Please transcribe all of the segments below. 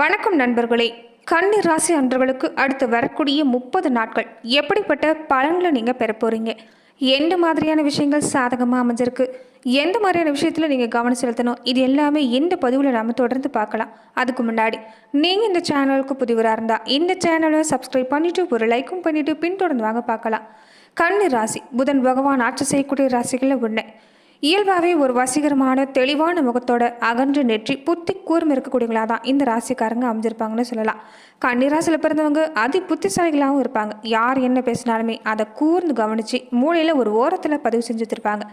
வணக்கம் நண்பர்களே. கன்னி ராசி அன்றர்களுக்கு அடுத்து வரக்கூடிய முப்பது நாட்கள் எப்படிப்பட்ட பலன்களை நீங்கள் பெற போகிறீங்க எந்த மாதிரியான விஷயங்கள் சாதகமாக அமைஞ்சிருக்கு? எந்த மாதிரியான விஷயத்தில் நீங்கள் கவனம் செலுத்தணும்? இது எல்லாமே இந்த பதிவில் நாம் தொடர்ந்து பார்க்கலாம். அதுக்கு முன்னாடி நீங்கள் இந்த சேனலுக்கு புதிவராக இருந்தால் இந்த சேனலை சப்ஸ்கிரைப் பண்ணிவிட்டு ஒரு லைக்கும் பண்ணிவிட்டு பின்தொடர்ந்து வாங்க பார்க்கலாம். கன்னி ராசி புதன் பகவான் ஆட்சி செய்யக்கூடிய ராசிகளில் ஒன்று இயல்பாகவே ஒரு வசீகரமான தெளிவான முகத்தோட அகன்று நெற்றி புத்தி கூர்மை இருக்கக்கூடியவங்களா தான் இந்த ராசிக்காரங்க அமைஞ்சிருப்பாங்கன்னு சொல்லலாம். கன்னிராசியில் பிறந்தவங்க அதி புத்திசாலிகளாகவும் இருப்பாங்க. யார் என்ன பேசினாலுமே அதை கூர்ந்து கவனித்து மூளையில் ஒரு ஓரத்தில் பதிவு செஞ்சு வச்சிருப்பாங்க.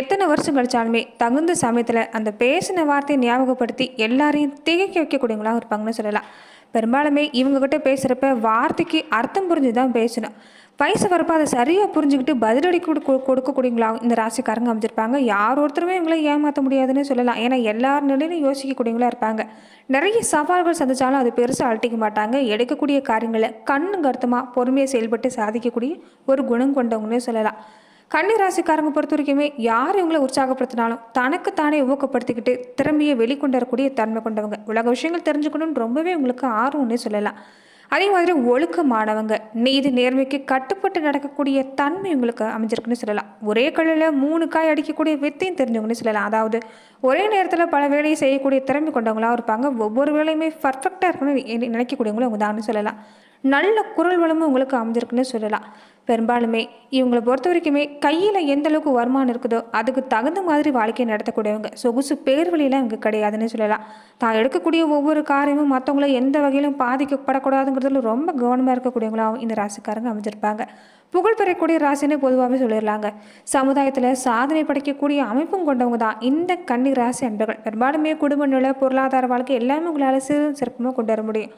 எத்தனை வருஷம் கழிச்சாலுமே தகுந்த சமயத்தில் அந்த பேசின வார்த்தையை ஞாபகப்படுத்தி எல்லாரையும் திகைக்க வைக்கக்கூடியவங்களாகவும் இருப்பாங்கன்னு சொல்லலாம். பெரும்பாலுமே இவங்ககிட்ட பேசுகிறப்ப வார்த்தைக்கு அர்த்தம் புரிஞ்சு தான் பேசணும். வயசு வரப்போ அதை சரியாக புரிஞ்சுக்கிட்டு பதிலடி கொடு கொடுக்கக்கூடியங்களா இந்த ராசிக்காரங்க அமைஞ்சிருப்பாங்க. யார் ஒருத்தருமே இவங்களை ஏமாற்ற முடியாதுன்னு சொல்லலாம். ஏன்னா எல்லார் நிலையிலும் யோசிக்கக்கூடியவங்களா இருப்பாங்க. நிறைய சவால்கள் சந்தித்தாலும் அது பெருசாக அழட்டிக்க மாட்டாங்க. எடுக்கக்கூடிய காரியங்களை கண்ணு கருத்தமாக பொறுமையாக செயல்பட்டு சாதிக்கக்கூடிய ஒரு குணம் கொண்டவங்கன்னு சொல்லலாம். கன்னி ராசிக்காரங்க பொறுத்த வரைக்குமே யார் இவங்களை உற்சாகப்படுத்தினாலும் தனக்கு தானே ஊக்கப்படுத்திக்கிட்டு திறமையை வெளிக்கொண்டு வரக்கூடிய தன்மை கொண்டவங்க. உலக விஷயங்கள் தெரிஞ்சுக்கணும்னு ரொம்பவே உங்களுக்கு ஆர்வம்னே சொல்லலாம். அதே மாதிரி ஒழுக்கமானவங்க நீதி நேர்மைக்கு கட்டுப்பட்டு நடக்கக்கூடிய தன்மை உங்களுக்கு அமைஞ்சிருக்குன்னு சொல்லலாம். ஒரே கல்லில் மூணு காய் அடிக்கக்கூடிய வித்தையும் தெரிஞ்சவங்கன்னு சொல்லலாம். அதாவது ஒரே நேரத்தில் பல வேலையை செய்யக்கூடிய திறமை கொண்டவங்களாக இருப்பாங்க. ஒவ்வொரு வேலையுமே பர்ஃபெக்டாக இருக்கணும்னு நினைக்கக்கூடியவங்களும் அவங்க தான் சொல்லலாம். நல்ல குரல் வளமும் உங்களுக்கு அமைஞ்சிருக்குன்னு சொல்லலாம். பெரும்பாலுமே இவங்களை பொறுத்த வரைக்குமே கையில் எந்த அளவுக்கு வருமானம் இருக்குதோ அதுக்கு தகுந்த மாதிரி வாழ்க்கையை நடத்தக்கூடியவங்க. சொகுசு பேர் வழியெல்லாம் இவங்க கிடையாதுன்னு சொல்லலாம். தான் எடுக்கக்கூடிய ஒவ்வொரு காரியமும் மற்றவங்கள எந்த வகையிலும் பாதிக்கப்படக்கூடாதுங்கிறதுல ரொம்ப கவனமாக இருக்கக்கூடியவங்களாகவும் இந்த ராசிக்காரங்க அமைஞ்சிருப்பாங்க. புகழ் பெறக்கூடிய ராசின்னு பொதுவாகவே சொல்லிடலாங்க. சமுதாயத்தில் சாதனை படைக்கக்கூடிய அமைப்பும் கொண்டவங்க தான் இந்த கன்னி ராசி அன்பர்கள். பெரும்பாலுமே குடும்ப நிலை பொருளாதார வாழ்க்கை எல்லாமே உங்களால் சிறு சிறப்புமாக கொண்டு வர முடியும்.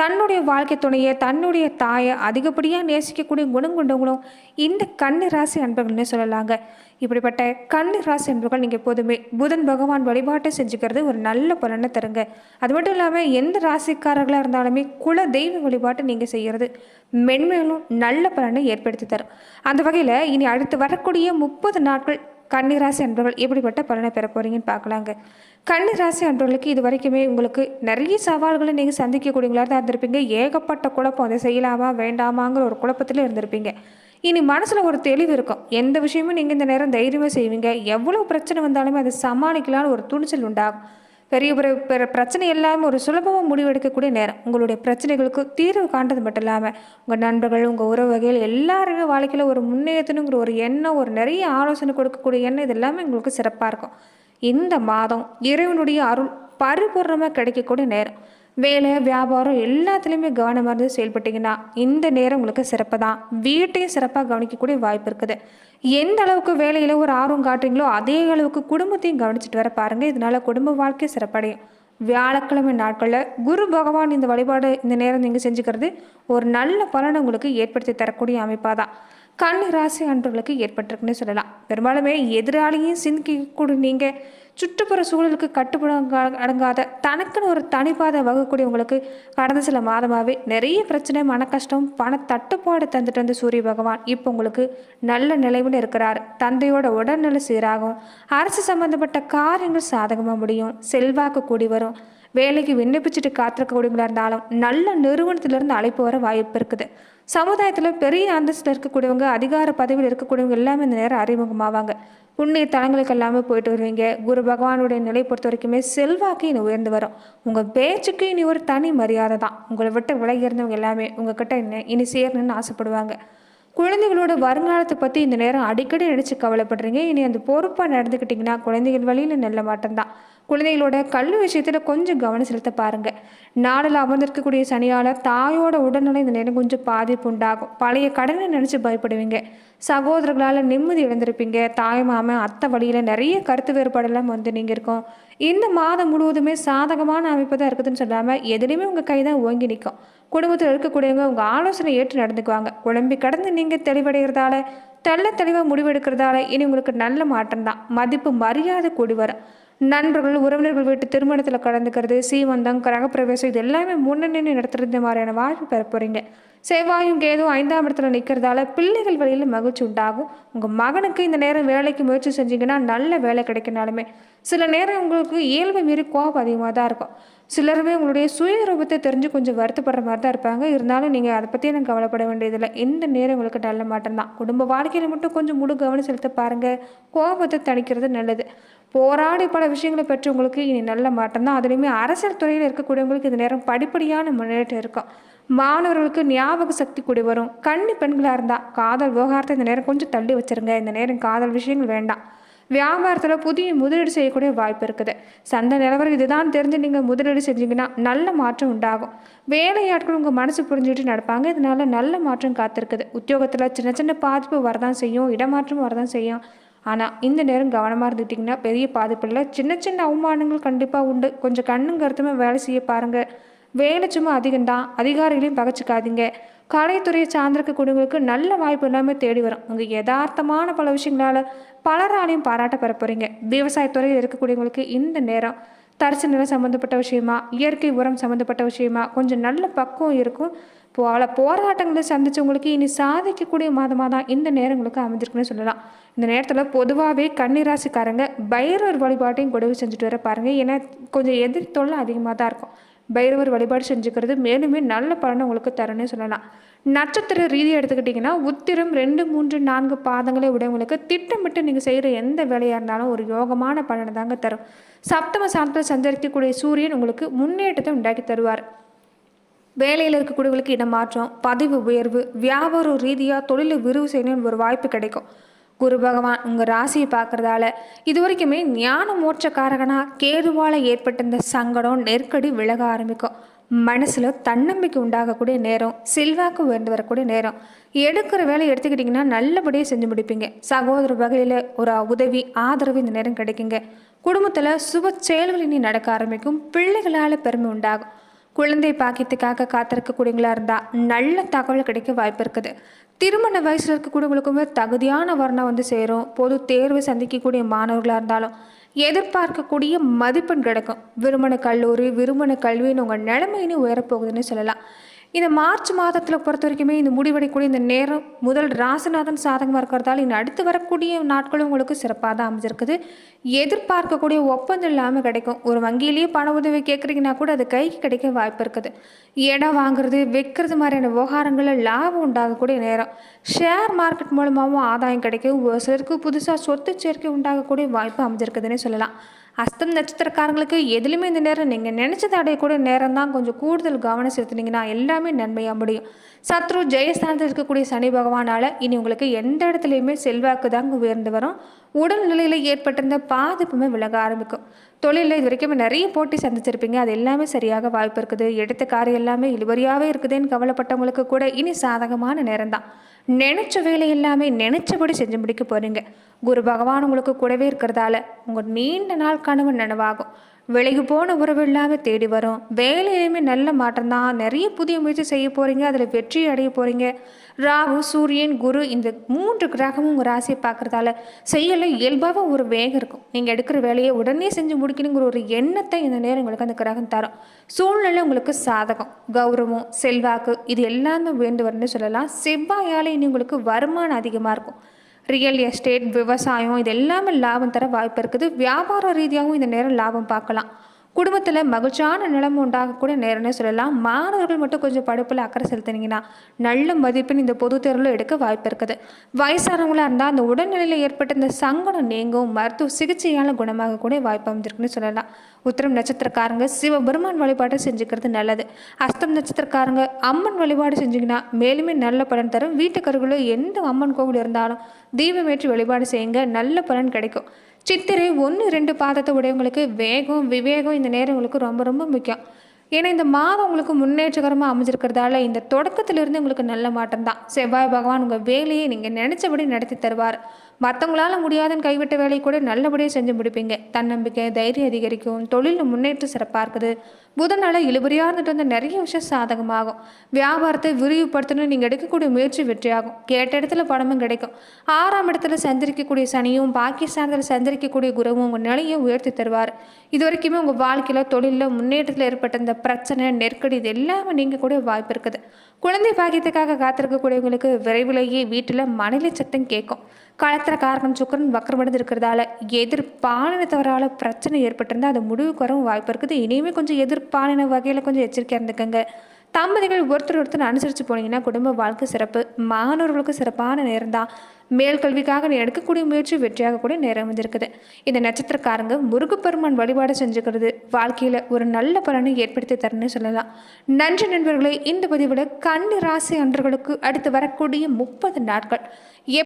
தன்னுடைய வாழ்க்கை துணையை தன்னுடைய தாயை அதிகப்படியாக நேசிக்கக்கூடிய குணம் கொண்டவங்களும் இந்த கன்னி ராசி அன்பர்கள்னு சொல்லலாங்க. இப்படிப்பட்ட கன்னி ராசி அன்பர்கள் நீங்கள் எப்போதுமே புதன் பகவான் வழிபாட்டை செஞ்சுக்கிறது ஒரு நல்ல பலனை தருங்க. அது மட்டும் இல்லாமல் எந்த ராசிக்காரர்களாக இருந்தாலுமே குல தெய்வ வழிபாட்டை நீங்கள் செய்கிறது மென்மேலும் நல்ல பலனை ஏற்படுத்தி தரும். அந்த வகையில் இனி அடுத்து வரக்கூடிய முப்பது நாட்கள் கன்னிராசி அன்பர்கள் எப்படிப்பட்ட பலனை பெற போறீங்கன்னு பார்க்கலாங்க. கன்னிராசி அன்பர்களுக்கு இது வரைக்குமே உங்களுக்கு நிறைய சவால்களை நீங்கள் சந்திக்கக்கூடியவங்களாக தான் இருந்திருப்பீங்க. ஏகப்பட்ட குழப்பம் அதை செய்யலாமா வேண்டாமாங்கிற ஒரு குழப்பத்தில் இருந்திருப்பீங்க. இனி மனசில் ஒரு தெளிவு இருக்கும். எந்த விஷயமும் நீங்கள் இந்த நேரம் தைரியமாக செய்வீங்க. எவ்வளோ பிரச்சனை வந்தாலுமே அதை சமாளிக்கலாம்னு ஒரு துணிச்சல் உண்டாகும். பெரிய பிற பிரச்சனை எல்லாமே ஒரு சுலபமாக முடிவெடுக்கக்கூடிய நேரம். உங்களுடைய பிரச்சனைகளுக்கு தீர்வு காண்றது மட்டும் இல்லாமல் உங்கள் நண்பர்கள் உங்கள் உறவு வகையில் எல்லாருமே வாழ்க்கையில் ஒரு முன்னேற்றணுங்கிற ஒரு எண்ணம் ஒரு நிறைய ஆலோசனை கொடுக்கக்கூடிய எண்ணம் இது எல்லாமே உங்களுக்கு சிறப்பாக இருக்கும். இந்த மாதம் இறைவனுடைய அருள் பரிபூர்ணமாக கிடைக்கக்கூடிய நேரம். வேலை வியாபாரம் எல்லாத்துலேயுமே கவனமாக இருந்து செயல்பட்டீங்கன்னா இந்த நேரம் உங்களுக்கு சிறப்பு தான். வீட்டையும் சிறப்பாக கவனிக்கக்கூடிய வாய்ப்பு இருக்குது. எந்த அளவுக்கு வேலையில் ஒரு ஆர்வம் காட்டுறீங்களோ அதே அளவுக்கு குடும்பத்தையும் கவனிச்சிட்டு வர பாருங்கள் இதனால் குடும்ப வாழ்க்கை சிறப்படையும். வியாழக்கிழமை நாட்களில் குரு பகவான் இந்த வழிபாடு இந்த நேரம் நீங்கள் செஞ்சுக்கிறது ஒரு நல்ல பலனை உங்களுக்கு ஏற்படுத்தி தரக்கூடிய அமைப்பாக தான். கன்னி ராசி அன்பர்களுக்கு ஏற்பட்டிருக்குன்னு சொல்லலாம். பெரும்பாலுமே எதிராளியும் சிந்திக்கக்கூடிய நீங்கள் சுற்றுப்புற சூழலுக்கு கட்டுப்பட அடங்காத தனக்குன்னு ஒரு தனிப்பாதை வகுக்கூடியவங்களுக்கு கடந்த சில மாதமாகவே நிறைய பிரச்சனை மன கஷ்டம் பண தட்டுப்பாடு தந்துட்டு வந்த சூரிய பகவான் இப்போ உங்களுக்கு நல்ல நிலைவில் இருக்கிறார். தந்தையோட உடல்நிலை சீராகும். அரசு சம்பந்தப்பட்ட காரியங்கள் சாதகமாக முடியும். செல்வாக்கு கூடி வரும். வேலைக்கு விண்ணப்பிச்சுட்டு காத்திருக்கக்கூடியவங்களா இருந்தாலும் நல்ல நிறுவனத்திலிருந்து அழைப்பு வர வாய்ப்பு இருக்குது. சமுதாயத்தில் பெரிய அந்தஸ்தில் இருக்கக்கூடியவங்க அதிகார பதவியில் இருக்கக்கூடியவங்க எல்லாமே இந்த நேரம் அறிமுகமாவாங்க. புண்ணிய தலங்களுக்கு எல்லாமே போயிட்டு வருவீங்க. குரு பகவானுடைய நிலை பொறுத்த வரைக்குமே செல்வாக்கு இனி உயர்ந்து வரும். உங்கள் பேச்சுக்கு இனி ஒரு தனி மரியாதை தான். உங்களை விட்டு விலகி இருந்தவங்க எல்லாமே உங்ககிட்ட இனி இனி சேரணும்னு ஆசைப்படுவாங்க. குழந்தைகளோட வருங்காலத்தை பற்றி இந்த நேரம் அடிக்கடி நினச்சி கவலைப்படுறீங்க. இனி அந்த பொறுப்பாக நடந்துக்கிட்டிங்கன்னா குழந்தைகள் வழியில் நல்ல மாட்டம்தான் குழந்தைகளோட கல்வி விஷயத்தில் கொஞ்சம் கவனம் செலுத்த பாருங்கள் நாளில் அமர்ந்திருக்கக்கூடிய சனியால் தாயோட உடல்நிலை இந்த நேரம் கொஞ்சம் பாதிப்பு உண்டாகும். பழைய கடனை நினச்சி பயப்படுவீங்க. சகோதரர்களால் நிம்மதி இழந்திருப்பீங்க. தாய் மாமன் அத்தை வழியில் நிறைய கருத்து வேறுபாடெல்லாம் வந்து நீங்கள் இருக்கோம் இந்த மாதம் முழுவதுமே சாதகமான அமைப்பு தான் இருக்குதுன்னு சொல்லாமல் எதுலேயுமே உங்கள் கை தான் ஓங்கி நிற்கும் குடும்பத்தில் இருக்கக்கூடியவங்க உங்கள் ஆலோசனை ஏற்று நடந்துக்குவாங்க. குழம்பி கடந்து நீங்கள் தெளிவடைகிறதால தெள்ள தெளிவாக முடிவெடுக்கிறதால இனி உங்களுக்கு நல்ல மாற்றம் தான். மதிப்பு மரியாதை கூடி வரும். நண்பர்கள் உறவினர்கள் வீட்டு திருமணத்தில் கலந்துக்கிறது சீமந்தம் கிரகப்பிரவேசம் இது எல்லாமே முன்னணி நடத்துகிற இந்த மாதிரியான வாய்ப்பு பெற போகிறீங்க செவ்வாயும் கேதும் ஐந்தாம் இடத்துல நிற்கிறதால பிள்ளைகள் வழியில் மகிழ்ச்சி உண்டாகும். உங்கள் மகனுக்கு இந்த நேரம் வேலைக்கு முயற்சி செஞ்சீங்கன்னா நல்ல வேலை கிடைக்கினாலுமே சில நேரம் உங்களுக்கு இயல்பை மீறி கோபம் அதிகமாக தான் இருக்கும். சிலருமே உங்களுடைய சுயரூபத்தை தெரிஞ்சு கொஞ்சம் வருத்தப்படுற மாதிரி தான் இருப்பாங்க. இருந்தாலும் நீங்கள் அதை பற்றி எனக்கு கவலைப்பட வேண்டியதில்லை. இந்த நேரம் உங்களுக்கு நல்ல மாற்றம் தான் குடும்ப வாழ்க்கையில் மட்டும் கொஞ்சம் முழு கவனம் செலுத்த பாருங்கள் கோபத்தை தணிக்கிறது நல்லது. போராடி பல விஷயங்களை பெற்றவங்களுக்கு இனி நல்ல மாற்றம் தான். அதுலேயுமே அரசியல் துறையில் இருக்கக்கூடியவங்களுக்கு இந்த நேரம் படிப்படியான முன்னேற்றம் இருக்கும். மாணவர்களுக்கு ஞாபக சக்தி கூடி வரும். கன்னி பெண்களாக இருந்தால் காதல் விவகாரத்தை இந்த நேரம் கொஞ்சம் தள்ளி வச்சிருங்க. இந்த நேரம் காதல் விஷயங்கள் வேண்டாம். வியாபாரத்தில் புதிய முதலீடு செய்யக்கூடிய வாய்ப்பு இருக்குது. சந்தை நிலவரம் இதுதான் தெரிஞ்சு நீங்கள் முதலீடு செஞ்சீங்கன்னா நல்ல மாற்றம் உண்டாகும். வேலையாட்கள் உங்கள் மனசு புரிஞ்சுட்டு நடப்பாங்க. இதனால நல்ல மாற்றம் காத்திருக்குது. உத்தியோகத்தில் சின்ன சின்ன பாதிப்பு வரதான் செய்யும். இடமாற்றம் வரதான் செய்யும். ஆனால் இந்த நேரம் கவனமாக இருந்துக்கிட்டிங்கன்னா பெரிய பாதிப்பு இல்லை சின்ன சின்ன அவமானங்கள் கண்டிப்பாக உண்டு. கொஞ்சம் கண்ணும் கருத்துமே வேலை செய்ய பாருங்கள் வேலை சும்மா அதிகம்தான். அதிகாரிகளையும் பகச்சிக்காதீங்க. கலைத்துறையை சார்ந்திருக்கக்கூடியவங்களுக்கு நல்ல வாய்ப்பு எல்லாமே தேடி வரும். உங்கள் யதார்த்தமான பல விஷயங்களால் பலராலையும் பாராட்ட பெற போகிறீங்க விவசாயத்துறையில் இருக்கக்கூடியவங்களுக்கு இந்த நேரம் தரிசு நிலம் சம்மந்தப்பட்ட விஷயமா இயற்கை உரம் சம்மந்தப்பட்ட விஷயமா கொஞ்சம் நல்ல பக்குவம் இருக்கும். பல போராட்டங்களை சந்தித்தவங்களுக்கு இனி சாதிக்கக்கூடிய மாதமாக தான் இந்த நேரங்களுக்கு அமைஞ்சிருக்குன்னு சொல்லலாம். இந்த நேரத்தில் பொதுவாகவே கன்னிராசிக்காரங்க பைரவர் வழிபாட்டையும் கூடவே செஞ்சுட்டு வர பாருங்கள் ஏன்னா கொஞ்சம் எதிர் தொல்லை அதிகமாக தான் இருக்கும். பைரவர் வழிபாடு செஞ்சுக்கிறது மேலுமே நல்ல பலனை உங்களுக்கு தரணும்னு சொல்லலாம். நட்சத்திர ரீதியாக எடுத்துக்கிட்டிங்கன்னா உத்திரம் ரெண்டு மூன்று நான்கு பாதங்களை உடையவங்களுக்கு திட்டமிட்டு நீங்கள் செய்கிற எந்த வேலையாக இருந்தாலும் ஒரு யோகமான பலனை தாங்க தரும். சப்தம சாந்தத்தில் சஞ்சரிக்கக்கூடிய சூரியன் உங்களுக்கு முன்னேற்றத்தை உண்டாக்கி தருவார். வேலையில் இருக்கக்கூடியவங்களுக்கு இடமாற்றம் பதவி உயர்வு வியாபார ரீதியாக தொழிலை விரிவு செய்யணும்னு ஒரு வாய்ப்பு கிடைக்கும். குரு பகவான் உங்கள் ராசியை பார்க்குறதால இது வரைக்குமே ஞான மோட்சக்காரகனாக கேதுவால் ஏற்பட்ட இந்த சங்கடம் நெருக்கடி விலக ஆரம்பிக்கும். மனசில் தன்னம்பிக்கை உண்டாகக்கூடிய நேரம் செல்வாக்கு உயர்ந்து வரக்கூடிய நேரம். எடுக்கிற வேலை எடுத்துக்கிட்டிங்கன்னா நல்லபடியாக செஞ்சு முடிப்பீங்க. சகோதர வகையில் ஒரு உதவி ஆதரவு இந்த நேரம் கிடைக்குங்க. குடும்பத்தில் சுப செயல்கள் இனி நடக்க ஆரம்பிக்கும். பிள்ளைகளால் பெருமை உண்டாகும். குழந்தை பாக்கியத்துக்காக காத்திருக்கக்கூடியங்களா இருந்தால் நல்ல தகவல் கிடைக்க வாய்ப்பு இருக்குது. திருமண வயசில் இருக்கக்கூடியவங்களுக்குமே தகுதியான வர்ணம் வந்து சேரும். பொது தேர்வு சந்திக்கக்கூடிய மாணவர்களாக இருந்தாலும் எதிர்பார்க்கக்கூடிய மதிப்பெண் கிடைக்கும். விருமண கல்லூரி விருமண கல்வின்னு உங்கள் நிலைமையினு உயரப்போகுதுன்னு சொல்லலாம். இந்த மார்ச் மாதத்தில் பொறுத்த வரைக்குமே இந்த முடிவடைக்கூடிய இந்த நேரம் முதல் ராசிநாதன் சாதகமாக இருக்கிறதால இந்த அடுத்து வரக்கூடிய நாட்களும் உங்களுக்கு சிறப்பாக தான் அமைஞ்சிருக்குது. எதிர்பார்க்கக்கூடிய ஒப்பந்தம் இல்லாமல் கிடைக்கும். ஒரு வங்கியிலேயே பண உதவி கேட்குறீங்கன்னா கூட அது கைக்கு கிடைக்க வாய்ப்பு இருக்குது. இடம் வாங்குறது விற்கிறது மாதிரியான விவகாரங்களில் லாபம் உண்டாகக்கூடிய நேரம். ஷேர் மார்க்கெட் மூலமாகவும் ஆதாயம் கிடைக்கும். ஒரு சிலருக்கு புதுசாக சொத்து சேர்க்கை உண்டாகக்கூடிய வாய்ப்பு அமைஞ்சிருக்குதுன்னே சொல்லலாம். அஸ்தம் நட்சத்திரக்காரங்களுக்கு எதுலையுமே இந்த நேரம் நீங்கள் நினச்சதை அடையக்கூடிய நேரம் தான் கொஞ்சம் கூடுதல் கவனம் செலுத்தினீங்கன்னா எல்லாமே நன்மையாக முடியும். சத்ரு ஜெயஸ்தானத்தில் இருக்கக்கூடிய சனி பகவானால் இனி உங்களுக்கு எந்த இடத்துலையுமே செல்வாக்கு தாங்க உயர்ந்து வரும். உடல்நிலையில் ஏற்பட்டிருந்த பாதிப்புமே விலக ஆரம்பிக்கும். தொழிலில் இது வரைக்கும் நிறைய போட்டி சந்திச்சிருப்பீங்க. அது எல்லாமே சரியாக வாய்ப்பு இருக்குது. எடுத்த காரியம் எல்லாமே இழுபறியாகவே இருக்குதுன்னு கவலைப்பட்டவங்களுக்கு கூட இனி சாதகமான நேரம் தான் நினச்ச வேலை எல்லாமே நினைச்சபடி செஞ்சு முடிக்க போகிறீங்க குரு பகவான் உங்களுக்கு கூடவே இருக்கிறதால உங்கள் நீண்ட நாள் கனவு நனவாகும். விலகி போன உறவு இல்லாமல் தேடி வரும். வேலையிலுமே நல்ல மாற்றம் தான். நிறைய புதிய முயற்சி செய்ய போகிறீங்க அதில் வெற்றி அடைய போகிறீங்க ராகு சூரியன் குரு இந்த மூன்று கிரகமும் உங்கள் ராசியை பார்க்குறதால செய்யல. இயல்பாக ஒரு வேகம் இருக்கும். நீங்கள் எடுக்கிற வேலையை உடனே செஞ்சு முடிக்கணுங்கிற ஒரு எண்ணத்தை இந்த நேரம் உங்களுக்கு அந்த கிரகம் தரும். சூழ்நிலை உங்களுக்கு சாதகம். கௌரவம் செல்வாக்கு இது எல்லாமே வேண்டு வரணும்னு சொல்லலாம். செவ்வாயால் இனி உங்களுக்கு வருமானம் அதிகமாக இருக்கும். ரியல் எஸ்டேட் விவசாயம் இது எல்லாமே லாபம் தர வாய்ப்பு இருக்குது. வியாபார ரீதியாகவும் இந்த நேரம் லாபம் பார்க்கலாம். குடும்பத்தில் மகிழ்ச்சியான நிலைமை உண்டாகக்கூடிய நேரம்னு சொல்லலாம். மாணவர்கள் மட்டும் கொஞ்சம் படிப்பில் அக்கறை செலுத்தினீங்கன்னா நல்ல மதிப்பெண் இந்த பொது தேர்வில் எடுக்க வாய்ப்பு இருக்குது. வயசானவங்களாக இருந்தால் அந்த உடல்நிலையில் ஏற்பட்ட இந்த சங்கடம் நீங்கும் மருத்துவ சிகிச்சையால் குணமாகக்கூடிய வாய்ப்பு அமைஞ்சிருக்குன்னு சொல்லலாம். உத்திரம் நட்சத்திரக்காரங்க சிவபெருமான் வழிபாட்டை செஞ்சுக்கிறது நல்லது. அஸ்தம் நட்சத்திரக்காரங்க அம்மன் வழிபாடு செஞ்சிங்கன்னா மேலுமே நல்ல பலன் தரும். வீட்டுக்கருகில் எந்த அம்மன் கோவில் இருந்தாலும் தீபமேற்றி வழிபாடு செய்யுங்க. நல்ல பலன் கிடைக்கும். சித்திரை ஒன்று ரெண்டு பாதத்தை உடையவங்களுக்கு வேகம் விவேகம் இந்த நேரம் உங்களுக்கு ரொம்ப ரொம்ப முக்கியம். ஏன்னா இந்த மாதம் உங்களுக்கு முன்னேற்றகரமாக அமைஞ்சிருக்கிறதால இந்த தொடக்கத்திலிருந்து உங்களுக்கு நல்ல மாற்றம் தான் செவ்வாய் பகவான் உங்கள் வேலையை நீங்கள் நினச்சபடி நடத்தி தருவார். மற்றவங்களால முடியாதுன்னு கைவிட்ட வேலையை கூட நல்லபடியாக செஞ்சு முடிப்பீங்க. தன்னம்பிக்கை தைரியம் அதிகரிக்கும். தொழிலில் முன்னேற்றம் சிறப்பாக இருக்குது புதனால் இழுபறியாக இருந்துட்டு வந்த நிறைய விஷயம் சாதகமாகும். வியாபாரத்தை விரிவுபடுத்தணும் நீங்கள் எடுக்கக்கூடிய முயற்சி வெற்றியாகும். கேட்ட இடத்துல பணமும் கிடைக்கும். ஆறாம் இடத்துல சந்திரிக்கக்கூடிய சனியும் பாகிஸ்தானத்தில் சந்திரிக்கக்கூடிய குருவும் உங்கள் நிலையை உயர்த்தி தருவார். இது வரைக்குமே உங்கள் வாழ்க்கையில் தொழிலில் முன்னேற்றத்தில் ஏற்பட்ட இந்த பிரச்சனை நெருக்கடி இது எல்லாமே நீங்கள் கூட வாய்ப்பு இருக்குது. குழந்தை பாக்கியத்துக்காக காத்திருக்கக்கூடியவங்களுக்கு விரைவிலேயே வீட்டில் மணில சத்தம் கேட்கும். காலத்தில் காரணம் சுக்கரன் வக்கரமடைந்து இருக்கிறதால எதிர்பாலினத்தவரால் பிரச்சனை ஏற்பட்டிருந்தால் அது முடிவுக்கு வரவும் வாய்ப்பு இருக்குது. இனிமேல் கொஞ்சம் எதிர்பாலின வகையில் கொஞ்சம் எச்சரிக்கையாக இருந்துக்கங்க. தம்பதிகள் ஒருத்தர் ஒருத்தர் அனுசரித்து போனீங்கன்னா குடும்ப வாழ்க்கை சிறப்பு மாணவர்களுக்கு சிறப்பான நேரம் தான் மேல் கல்விக்காக எடுக்கக்கூடிய முயற்சி வெற்றியாக கூட நேரம் வந்திருக்குது. இந்த நட்சத்திரக்காரங்க முருகப்பெருமான் வழிபாடு செஞ்சுக்கிறது வாழ்க்கையில் ஒரு நல்ல பலனை ஏற்படுத்தி தரணும்னு சொல்லலாம். நன்றி நண்பர்களே இந்த பதிவில் கன்னி ராசி அன்றர்களுக்கு அடுத்து வரக்கூடிய முப்பது நாட்கள். எப்